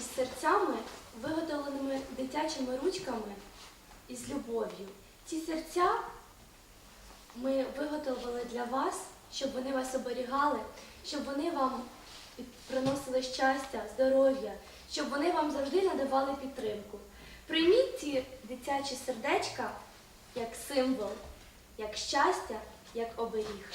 Із серцями, виготовленими дитячими ручками із любов'ю. Ці серця ми виготовили для вас, щоб вони вас оберігали, щоб вони вам приносили щастя, здоров'я, щоб вони вам завжди надавали підтримку. Прийміть ці дитячі сердечка як символ, як щастя, як оберіг.